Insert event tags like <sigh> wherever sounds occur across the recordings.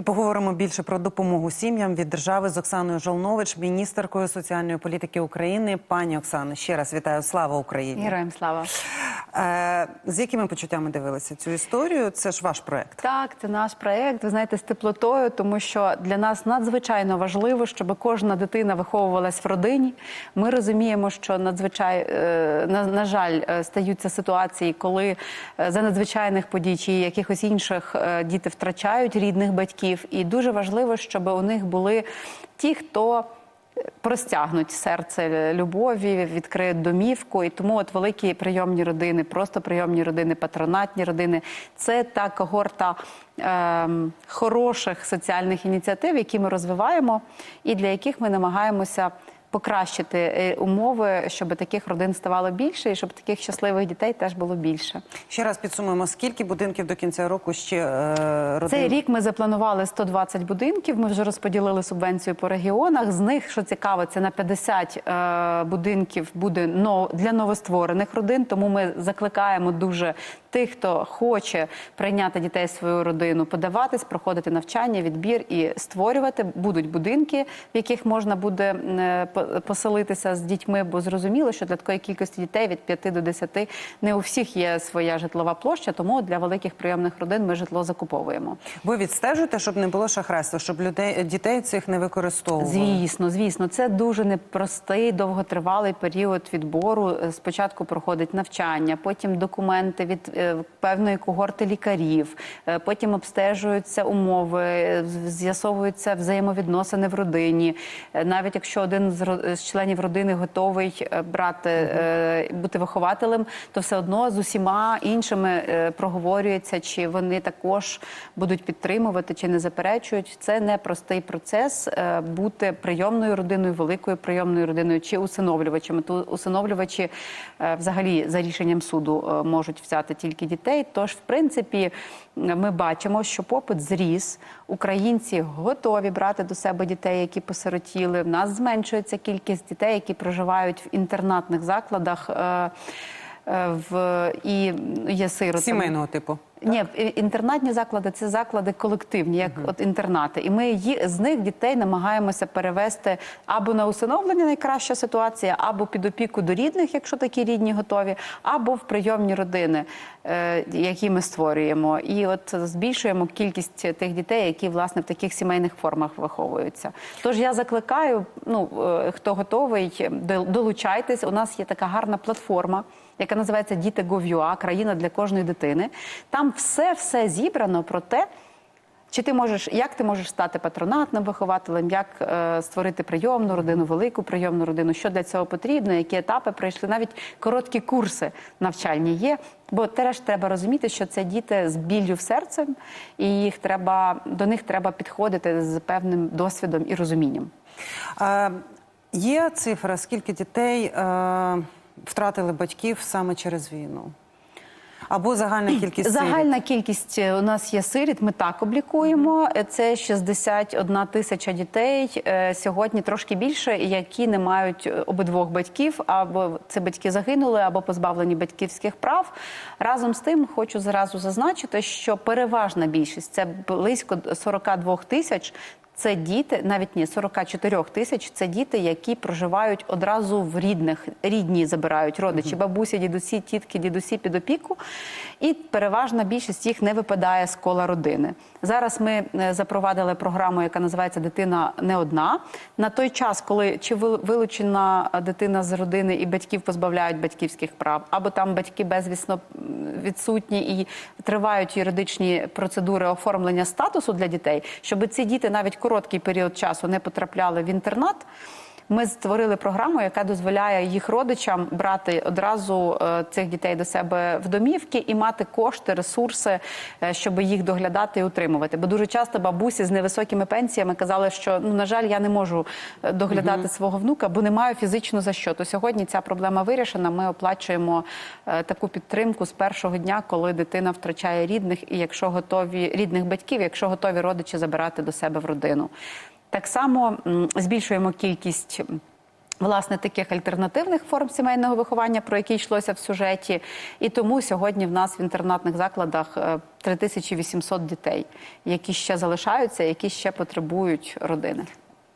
І поговоримо більше про допомогу сім'ям від держави з Оксаною Жолнович, міністеркою соціальної політики України. Пані Оксано, ще раз вітаю. Слава Україні! Героям слава. Е, з якими почуттями дивилися цю історію? Це ж ваш проект. Так, це наш проект. Ви знаєте, з теплотою, тому що для нас надзвичайно важливо, щоб кожна дитина виховувалась в родині. Ми розуміємо, що надзвичай е, на, жаль е, стаються ситуації, коли за надзвичайних подій чи якихось інших діти втрачають рідних батьків, і дуже важливо, щоб у них були ті, хто. Простягнуть серце любові, відкриють домівку, і тому от великі прийомні родини, просто прийомні родини, патронатні родини це та когорта е, хороших соціальних ініціатив, які ми розвиваємо, і для яких ми намагаємося покращити е, умови, щоб таких родин ставало більше, і щоб таких щасливих дітей теж було більше. Ще раз підсумуємо, скільки будинків до кінця року ще е, родин? Цей рік ми запланували 120 будинків. Ми вже розподілили субвенцію по регіонах. З них, що цікаво, це на 50 е, будинків буде для новостворених родин. Тому ми закликаємо дуже тих, хто хоче прийняти дітей в свою родину, подаватись, проходити навчання, відбір і створювати. Будуть будинки, в яких можна буде е, поселитися з дітьми, бо зрозуміло, що для такої кількості дітей від 5 до 10 не у всіх є своя житлова площа, тому для великих прийомних родин ми житло закуповуємо. Ви відстежуєте, щоб не було шахрайства, щоб людей дітей цих не використовували? Звісно, звісно, це дуже непростий, довготривалий період відбору. Е, Спочатку проходить навчання, потім документи від певної когорти лікарів, е, потім обстежуються умови, е, з'ясовуються взаємовідносини в родині. Е, Навіть якщо один з членів родини готовий е, брати е, бути вихователем, то все одно з усіма іншими е, проговорюється, чи вони також будуть підтримувати, чи не заперечують. Це непростий процес е, бути прийомною родиною, великою прийомною родиною чи усиновлювачами. То усиновлювачі е, взагалі за рішенням суду е, можуть взяти тільки дітей. Тож, в принципі, ми бачимо, що попит зріс. Українці готові брати до себе дітей, які посиротіли. В нас зменшується кількість дітей, які проживають в інтернатних закладах. Е, В і є сиротами. Сімейного типу. Ні, інтернатні заклади це заклади колективні, як от інтернати. І ми ї- з них дітей намагаємося перевести або на усиновлення найкраща ситуація, або під опіку до рідних, якщо такі рідні готові, або в прийомні родини, е, які ми створюємо. І от збільшуємо кількість тих дітей, які власне в таких сімейних формах виховуються. Тож я закликаю, ну е, хто готовий, долучайтесь. У нас є така гарна платформа яка називається Діти Гов'юа, країна для кожної дитини. Там все все зібрано про те, чи ти можеш, як ти можеш стати патронатним вихователем, як е, створити прийомну родину, велику прийомну родину, що для цього потрібно, які етапи пройшли. Навіть короткі курси навчальні є. Бо теж треба розуміти, що це діти з біллю в серцем, і їх треба до них треба підходити з певним досвідом і розумінням. Е, є цифра, скільки дітей е, втратили батьків саме через війну? Або загальна <clears throat> кількість сиріт? Загальна кількість е, у нас є сиріт. Ми так облікуємо. Е, Це 61 тисяча дітей. е, Сьогодні трошки більше, які не мають обидвох батьків, або це батьки загинули, або позбавлені батьківських прав. Разом з тим, хочу зразу зазначити, що переважна більшість це близько 42 тисяч. Це діти, навіть ні, 44 тисяч. Це діти, які проживають одразу в рідних, рідні забирають родичі, бабусі, дідусі, тітки, дідусі під опіку. І переважна більшість їх не випадає з кола родини. Зараз ми е, запровадили програму, яка називається Дитина не одна. На той час, коли чи вилучена дитина з родини і батьків позбавляють батьківських прав, або там батьки безвісно відсутні і тривають юридичні процедури оформлення статусу для дітей, щоб ці діти навіть короткий період часу не потрапляли в інтернат. Ми створили програму, яка дозволяє їх родичам брати одразу е, цих дітей до себе в домівки і мати кошти, ресурси, е, щоб їх доглядати і утримувати. Бо дуже часто бабусі з невисокими пенсіями казали, що ну на жаль, я не можу е, доглядати свого внука, бо не маю фізично за що. То сьогодні ця проблема вирішена. Ми оплачуємо таку підтримку з першого дня, коли дитина втрачає рідних, і якщо готові рідних батьків, якщо готові родичі забирати до себе в родину. Так само збільшуємо кількість Власне, таких альтернативних форм сімейного виховання, про які йшлося в сюжеті, і тому сьогодні в нас в інтернатних закладах е, 3800 дітей, які ще залишаються, які ще потребують родини.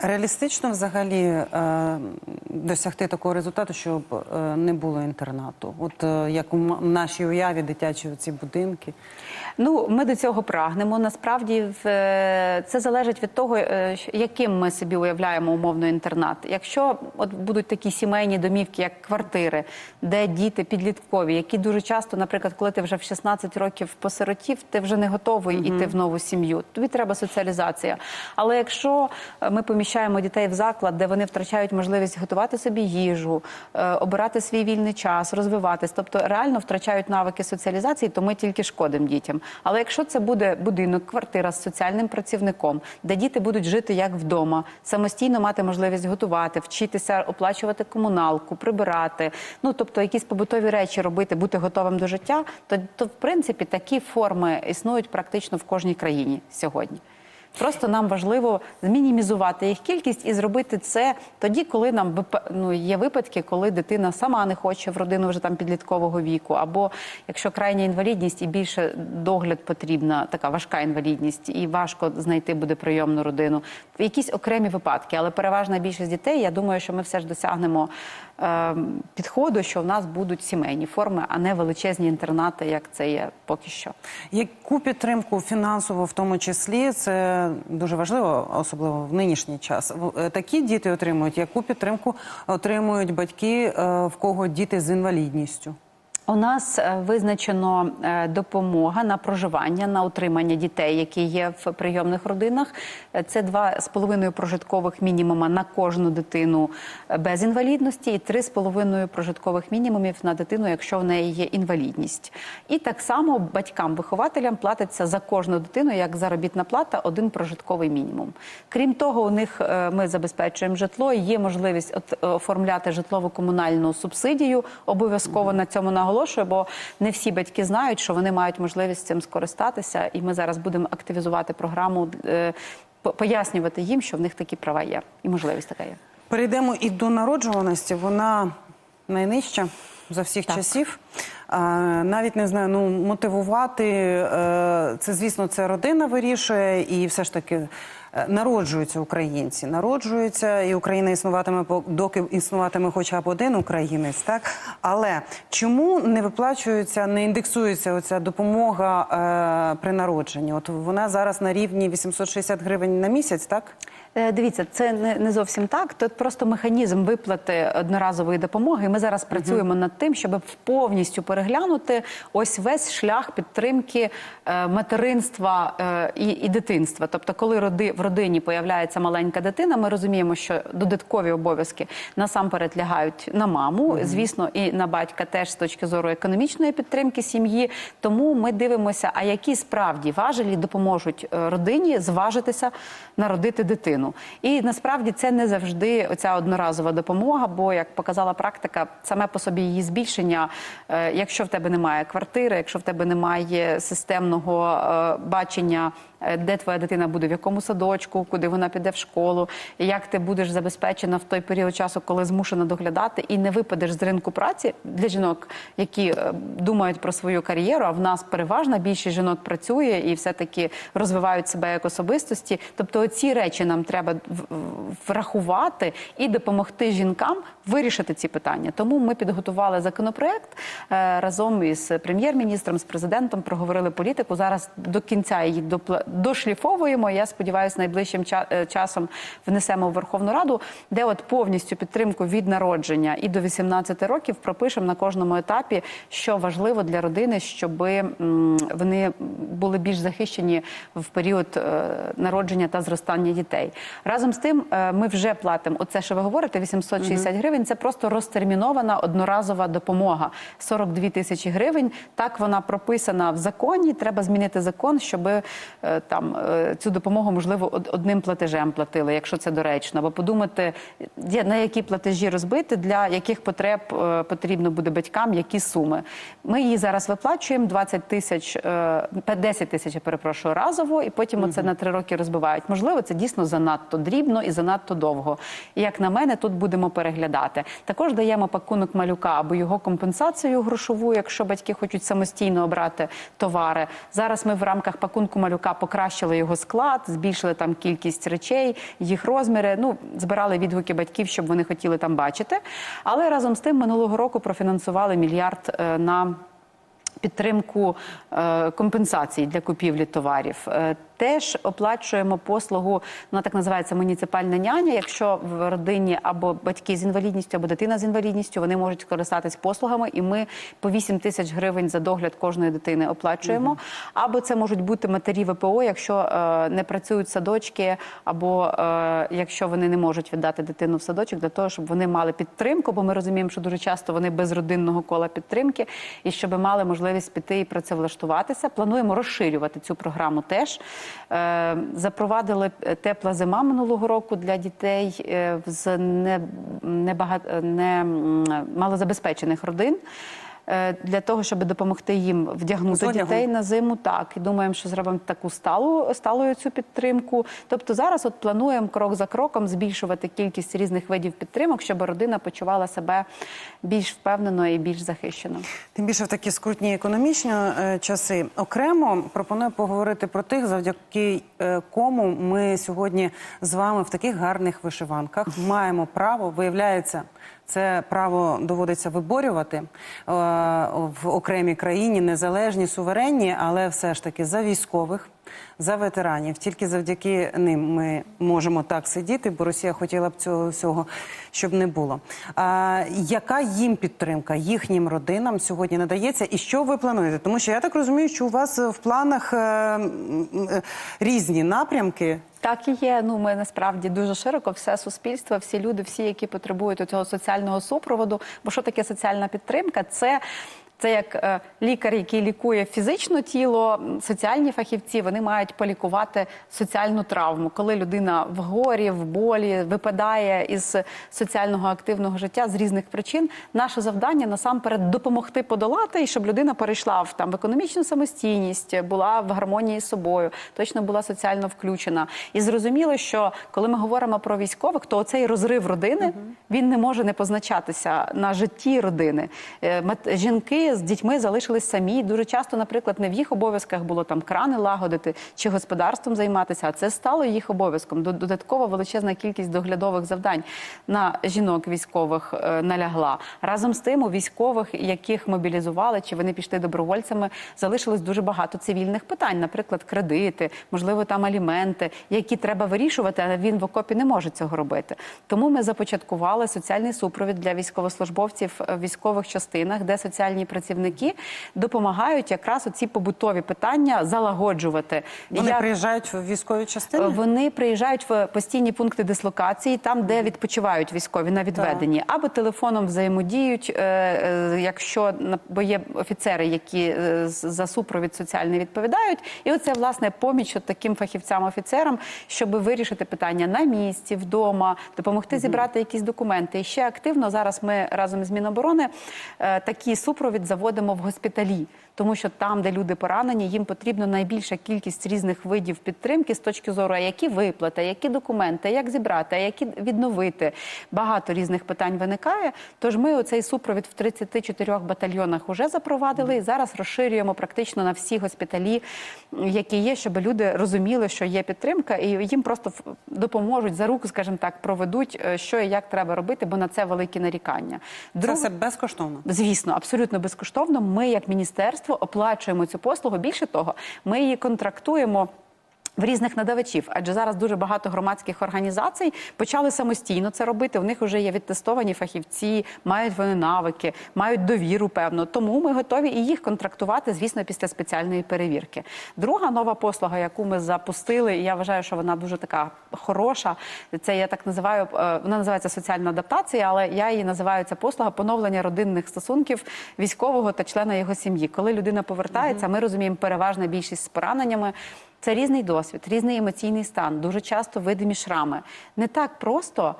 Реалістично взагалі е, досягти такого результату, щоб е, не було інтернату. От е, як у нашій уяві дитячі ці будинки. Ну, ми до цього прагнемо. Насправді, в- е, це залежить від того, е, яким ми собі уявляємо умовно інтернат. Якщо от будуть такі сімейні домівки, як квартири, де діти підліткові, які дуже часто, наприклад, коли ти вже в 16 років посиротів, ти вже не готовий іти в нову сім'ю. Тобі треба соціалізація. Але якщо е, ми поміщаємо дітей в заклад, де вони втрачають можливість готувати собі їжу, е, обирати свій вільний час, розвиватись, тобто реально втрачають навики соціалізації, то ми тільки шкодимо дітям. Але якщо це буде будинок, квартира з соціальним працівником, де діти будуть жити як вдома, самостійно мати можливість готувати, вчитися оплачувати комуналку, прибирати, ну тобто якісь побутові речі робити, бути готовим до життя, то, то в принципі такі форми існують практично в кожній країні сьогодні. Просто нам важливо змінімізувати їх кількість і зробити це тоді, коли нам ну, є випадки, коли дитина сама не хоче в родину вже там підліткового віку, або якщо крайня інвалідність і більше догляд потрібна, така важка інвалідність, і важко знайти буде прийомну родину. Якісь окремі випадки, але переважна більшість дітей, я думаю, що ми все ж досягнемо підходу, що в нас будуть сімейні форми, а не величезні інтернати, як це є поки що. Яку підтримку фінансово, в тому числі, це дуже важливо, особливо в нинішній час. Е, Такі діти отримують, яку підтримку отримують батьки, е, в кого діти з інвалідністю? У нас е, визначено е, допомога на проживання на утримання дітей, які є в прийомних родинах. Е, Це два з половиною прожиткових мінімума на кожну дитину без інвалідності, і три з половиною прожиткових мінімумів на дитину, якщо в неї є інвалідність. І так само батькам-вихователям платиться за кожну дитину як заробітна плата один прожитковий мінімум. Крім того, у них ми забезпечуємо житло. Є можливість оформляти житлово-комунальну субсидію. Обов'язково на цьому наголошую, бо не всі батьки знають, що вони мають можливість цим скористатися. І ми зараз будемо активізувати програму, е, пояснювати їм, що в них такі права є, і можливість така є. Перейдемо і до народжуваності. Вона найнижча за всіх Так. часів. Навіть не знаю, ну мотивувати е, це, звісно, це родина вирішує, і все ж таки народжуються українці. Народжуються, і Україна існуватиме доки існуватиме хоча б один українець. Так але чому не виплачується, не індексується оця допомога е, при народженні? От вона зараз на рівні 860 гривень на місяць, так? Е, Дивіться, це не, не зовсім так. Тут просто механізм виплати одноразової допомоги. Ми зараз працюємо над тим, щоб повністю переглянути ось весь шлях підтримки е, материнства е, і, і дитинства. Тобто, коли роди, в родині появляється маленька дитина, ми розуміємо, що додаткові обов'язки насамперед лягають на маму, звісно, і на батька теж з точки зору економічної підтримки сім'ї. Тому ми дивимося, а які справді важелі допоможуть родині зважитися народити дитину. І насправді це не завжди оця одноразова допомога, бо як показала практика, саме по собі її збільшення, е, якщо в тебе немає квартири, якщо в тебе немає системного е, бачення. е, Де твоя дитина буде, в якому садочку, куди вона піде в школу, як ти будеш забезпечена в той період часу, коли змушена доглядати, і не випадеш з ринку праці для жінок, які думають про свою кар'єру. А в нас переважна більшість жінок працює і все-таки розвивають себе як особистості. Тобто, ці речі нам треба врахувати і допомогти жінкам вирішити ці питання. Тому ми підготували законопроект е, разом із прем'єр-міністром, з президентом, проговорили політику. Зараз до кінця її дошліфовуємо. Я сподіваюся, найближчим е, часом внесемо в Верховну Раду, де от повністю підтримку від народження і до 18 років пропишемо на кожному етапі, що важливо для родини, щоб вони були більш захищені в період е, народження та зростання дітей. Разом з тим, е, ми вже платимо оце, що ви говорите, 860 гривень. Це просто розтермінована одноразова допомога. 42 тисячі гривень. Так вона прописана в законі. Треба змінити закон, щоб е, там е, цю допомогу можливо одним платежем платили, якщо це доречно. Або подумати, на які платежі розбити, для яких потреб потрібно буде батькам, які суми. Ми її зараз виплачуємо 20 тисяч, е, 10 тисяч, я перепрошую, разово, і потім оце на три роки розбивають. Можливо, це дійсно занадто. Занадто дрібно і занадто довго. І як на мене, тут будемо переглядати. Також даємо пакунок малюка або його компенсацію грошову, якщо батьки хочуть самостійно обрати товари. Зараз ми в рамках пакунку малюка покращили його склад, збільшили там кількість речей, їх розміри. Ну збирали відгуки батьків, щоб вони хотіли там бачити. Але разом з тим минулого року профінансували мільярд е, на підтримку е, компенсацій для купівлі товарів. Теж оплачуємо послугу, вона так називається муніципальна няня. Якщо в родині або батьки з інвалідністю, або дитина з інвалідністю, вони можуть користатись послугами, і ми по 8 тисяч гривень за догляд кожної дитини оплачуємо. Або це можуть бути матері ВПО, якщо е, не працюють садочки, або е, якщо вони не можуть віддати дитину в садочок, для того, щоб вони мали підтримку, бо ми розуміємо, що дуже часто вони без родинного кола підтримки, і щоб мали можливість піти і працевлаштуватися. Плануємо розширювати цю програму теж. Е, Запровадили тепла зима минулого року для дітей е, з не, небагат, не малозабезпечених родин. Е, Для того щоб допомогти їм вдягнути одягом? дітей на зиму, так і думаємо, що зробимо таку сталу сталою цю підтримку. Тобто зараз от плануємо крок за кроком збільшувати кількість різних видів підтримок, щоб родина почувала себе більш впевнено і більш захищено. Тим більше в такі скрутні економічні е, часи. Окремо пропоную поговорити про тих, завдяки е, кому ми сьогодні з вами в таких гарних вишиванках маємо право. Виявляється, це право доводиться виборювати е, в окремій країні, незалежні, суверенні, але все ж таки за військових. За ветеранів тільки завдяки ним ми можемо так сидіти, бо Росія хотіла б цього всього, щоб не було. А, яка їм підтримка їхнім родинам сьогодні надається, і що ви плануєте? Тому що я так розумію, що у вас в планах е, е, різні напрямки. Так і є. Ну ми насправді дуже широко все суспільство, всі люди, всі, які потребують цього соціального супроводу. Бо що таке соціальна підтримка? Це це як е, лікар, який лікує фізичне тіло, соціальні фахівці вони мають полікувати соціальну травму, коли людина в горі, в болі випадає із соціального активного життя з різних причин. Наше завдання насамперед допомогти подолати, і щоб людина перейшла в там в економічну самостійність, була в гармонії з собою, точно була соціально включена. І зрозуміло, що коли ми говоримо про військових, то цей розрив родини він не може не позначатися на житті родини. Е, з дітьми залишились самі. Дуже часто, наприклад, не в їх обов'язках було там крани лагодити чи господарством займатися, а це стало їх обов'язком. До- Додаткова величезна кількість доглядових завдань на жінок військових е, налягла. Разом з тим, у військових, яких мобілізували, чи вони пішли добровольцями, залишилось дуже багато цивільних питань, наприклад, кредити, можливо, там аліменти, які треба вирішувати, але він в окопі не може цього робити. Тому ми започаткували соціальний супровід для військовослужбовців в військових частинах, де соціальні працівники допомагають якраз оці побутові питання залагоджувати. Вони Як- приїжджають в військові частини. Вони приїжджають в постійні пункти дислокації, там, де відпочивають військові на відведенні, або телефоном взаємодіють, е, е, якщо бо є офіцери, які е, за супровід соціальний відповідають. І оце власне поміч от таким фахівцям-офіцерам, щоб вирішити питання на місці, вдома, допомогти зібрати якісь документи. І ще активно зараз ми разом з Міноборони такий супровід заводимо в госпіталі. Тому що там, де люди поранені, їм потрібно найбільша кількість різних видів підтримки з точки зору, а які виплати, які документи, як зібрати, а які відновити. Багато різних питань виникає. Тож ми оцей супровід в 34 батальйонах вже запровадили і зараз розширюємо практично на всі госпіталі, які є, щоб люди розуміли, що є підтримка, і їм просто допоможуть за руку, скажімо так, проведуть, е, що і як треба робити, бо на це великі нарікання. Це все безкоштовно. Звісно, абсолютно безкоштовно. Ми, як міністерство, оплачуємо цю послугу. Більше того, ми її контрактуємо. В різних надавачів, адже зараз дуже багато громадських організацій почали самостійно це робити. У них вже є відтестовані фахівці, мають вони навики, мають довіру. Певно, тому ми готові і їх контрактувати, звісно, після спеціальної перевірки. Друга нова послуга, яку ми запустили, і я вважаю, що вона дуже така хороша. Це я так називаю. е, Вона називається соціальна адаптація, але я її називаю ця послуга поновлення родинних стосунків військового та члена його сім'ї. Коли людина повертається, ми розуміємо переважна більшість з пораненнями. Це різний досвід, різний емоційний стан, дуже часто видимі шрами. Не так просто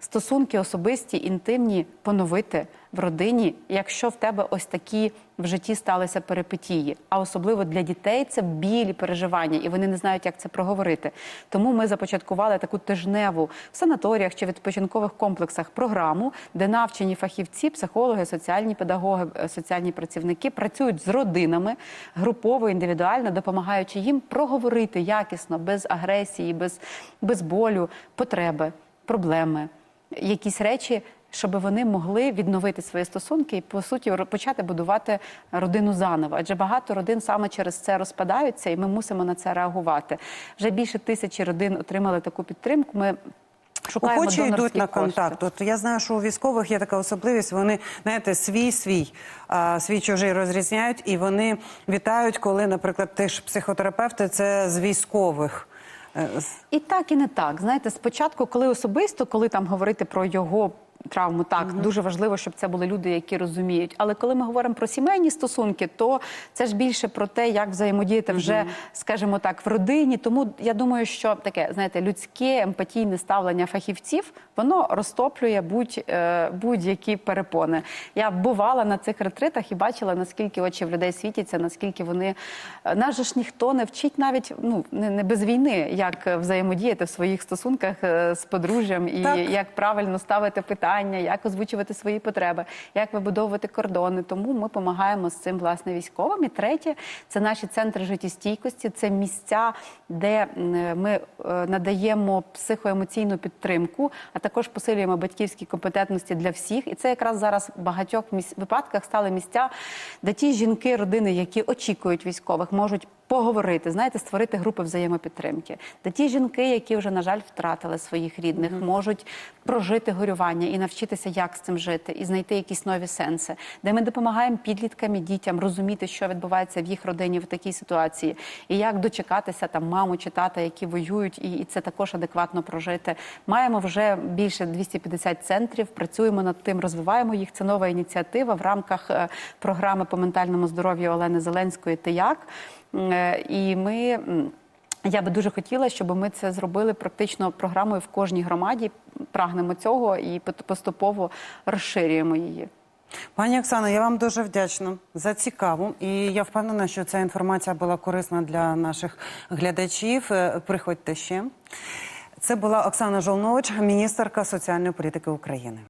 стосунки особисті, інтимні поновити в родині, якщо в тебе ось такі в житті сталися перипетії. А особливо для дітей це білі переживання, і вони не знають, як це проговорити. Тому ми започаткували таку тижневу в санаторіях чи відпочинкових комплексах програму, де навчені фахівці, психологи, соціальні педагоги, е, соціальні працівники працюють з родинами групово, індивідуально, допомагаючи їм проговорити якісно, без агресії, без, без болю, потреби, проблеми, якісь речі. Щоб вони могли відновити свої стосунки і по суті почати будувати родину заново. Адже багато родин саме через це розпадаються, і ми мусимо на це реагувати. Вже більше тисячі родин отримали таку підтримку. Ми шукаємо Охочі йдуть на кошти. контакт. От я знаю, що у військових є така особливість. Вони знаєте, свій свій а, свій чужий розрізняють, і вони вітають, коли, наприклад, ти ж психотерапевти, це з військових. І так, і не так. Знаєте, спочатку, коли особисто, коли там говорити про його. Травму так дуже важливо, щоб це були люди, які розуміють. Але коли ми говоримо про сімейні стосунки, то це ж більше про те, як взаємодіяти вже, скажімо так, в родині. Тому я думаю, що таке знаєте, людське емпатійне ставлення фахівців воно розтоплює будь, е, будь-які перепони. Я бувала на цих ретритах і бачила, наскільки очі в людей світяться, наскільки вони е, нас же ж ніхто не вчить навіть ну не, без війни, як е, взаємодіяти в своїх стосунках з подружжям і Так. як правильно ставити питання, як озвучувати свої потреби, як вибудовувати кордони. Тому ми допомагаємо з цим власне військовим. І третє це наші центри життєстійкості, це місця, де ми е, надаємо психоемоційну підтримку, а також посилюємо батьківські компетентності для всіх. І це якраз зараз в багатьох випадках стали місця, де ті жінки, родини, які очікують військових, можуть поговорити, знаєте, створити групи взаємопідтримки. Де ті жінки, які вже, на жаль, втратили своїх рідних, можуть прожити горювання і навчитися, як з цим жити, і знайти якісь нові сенси. Де ми допомагаємо підліткам і дітям розуміти, що відбувається в їх родині в такій ситуації, і як дочекатися там маму чи тата, які воюють, і, і це також адекватно прожити. Маємо вже більше 250 центрів. Працюємо над тим, розвиваємо їх. Це нова ініціатива в рамках е, програми по ментальному здоров'ю Олени Зеленської «Ти як?». Е, І ми. Я би дуже хотіла, щоб ми це зробили практично програмою в кожній громаді. Прагнемо цього і поступово розширюємо її. Пані Оксано, я вам дуже вдячна за цікаву. І я впевнена, що ця інформація була корисна для наших глядачів. Е, Приходьте ще. Це була Оксана Жолнович, міністерка соціальної політики України.